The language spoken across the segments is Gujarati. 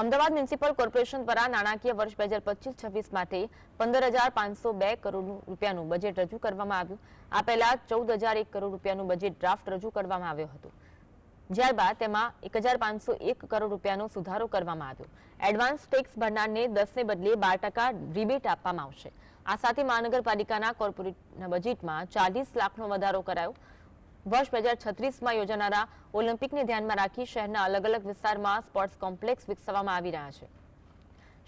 અમદાવાદ મ્યુનિસિપલ કોર્પોરેશન દ્વારા નાણાકીય વર્ષ બે હજાર પચીસ છવ્વીસ માટે પંદર હજાર પાંચસો બે કરોડ રૂપિયાનું બજેટ રજૂ કરવામાં આવ્યું. આ પહેલા ચૌદ હજાર એક કરોડ રૂપિયાનું બજેટ ડ્રાફ્ટ રજૂ કરવામાં આવ્યો હતો. ત્યારબાદ તેમાં એક હજાર પાંચસો એક કરોડ રૂપિયાનો સુધારો કરવામાં આવ્યો. એડવાન્સ ટેક્સ ભરનારને દસને બદલે બાર ટકા રિબેટ આપવામાં આવશે. આ સાથે મહાનગરપાલિકાના કોર્પોરેટના બજેટમાં ચાલીસ લાખનો વધારો કરાયો. વર્ષ બે હજાર છત્રીસમાં યોજાનારા ઓલિમ્પિકને ધ્યાનમાં રાખી શહેરના અલગ અલગ વિસ્તારમાં સ્પોર્ટ્સ કોમ્પ્લેક્સ વિકસાવવામાં આવી રહ્યા છે.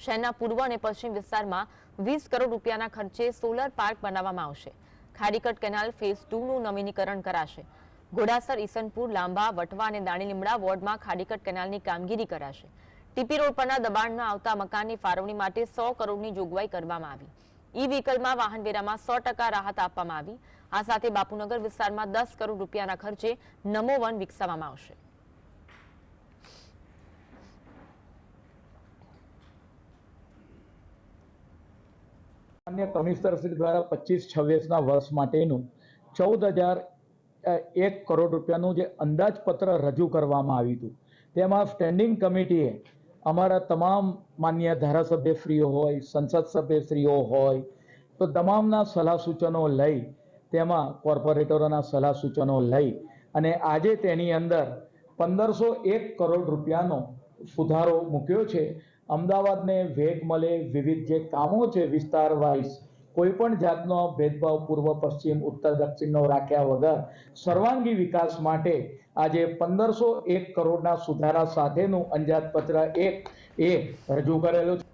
શહેરના પૂર્વ અને પશ્ચિમ વિસ્તારમાં વીસ કરોડ રૂપિયાના ખર્ચે સોલર પાર્ક બનાવવામાં આવશે. ખારીકટ કેનાલ ફેઝ ટુનું નવીનીકરણ કરાશે. ઘોડાસર, ઈસનપુર, લાંબા, વટવા અને દાણીલીમડા વોર્ડમાં ખાડીકટ કેનાલની કામગીરી કરાશે. ટીપી રોડ પરના દબાણમાં આવતા મકાનની ફાળવણી માટે સો કરોડની જોગવાઈ કરવામાં આવી. ઈ વ્હીકલમાં વાહનવેરામાં સો ટકા રાહત આપવામાં આવી. આ સાથે બાપુનગર વિસ્તારમાં દસ કરોડ રૂપિયાના ખર્ચે નમો વન વિકસાવવામાં આવશે. માન્ય કમિશનર શ્રી દ્વારા પચીસ છવ્વીસના વર્ષ માટેનું ચૌદ હજાર એક કરોડ રૂપિયાનું જે અંદાજપત્ર રજૂ કરવામાં આવ્યું હતું. તેમાં સ્ટેન્ડિંગ કમિટીએ અમારા તમામ માન્ય ધારાસભ્યશ્રીઓ હોય, સંસદ સભ્યશ્રીઓ હોય, તો તમામના સલાહ સૂચનો લઈ, તેમાં કોર્પોરેટરોના સલાહ સૂચનો લઈ અને આજે તેની અંદર પંદરસો એક કરોડ રૂપિયાનો સુધારો મૂક્યો છે. અમદાવાદને વેગ મળે વિવિધ જે કામો છે વિસ્તાર વાઇઝ કોઈ પણ જાતનો ભેદભાવ પૂર્વ, પશ્ચિમ, ઉત્તર, દક્ષિણનો રાખ્યા વગર સર્વાંગી વિકાસ માટે આજે પંદરસો એક કરોડના સુધારા સાથેનું પત્ર એક એ રજૂ કરેલું છે.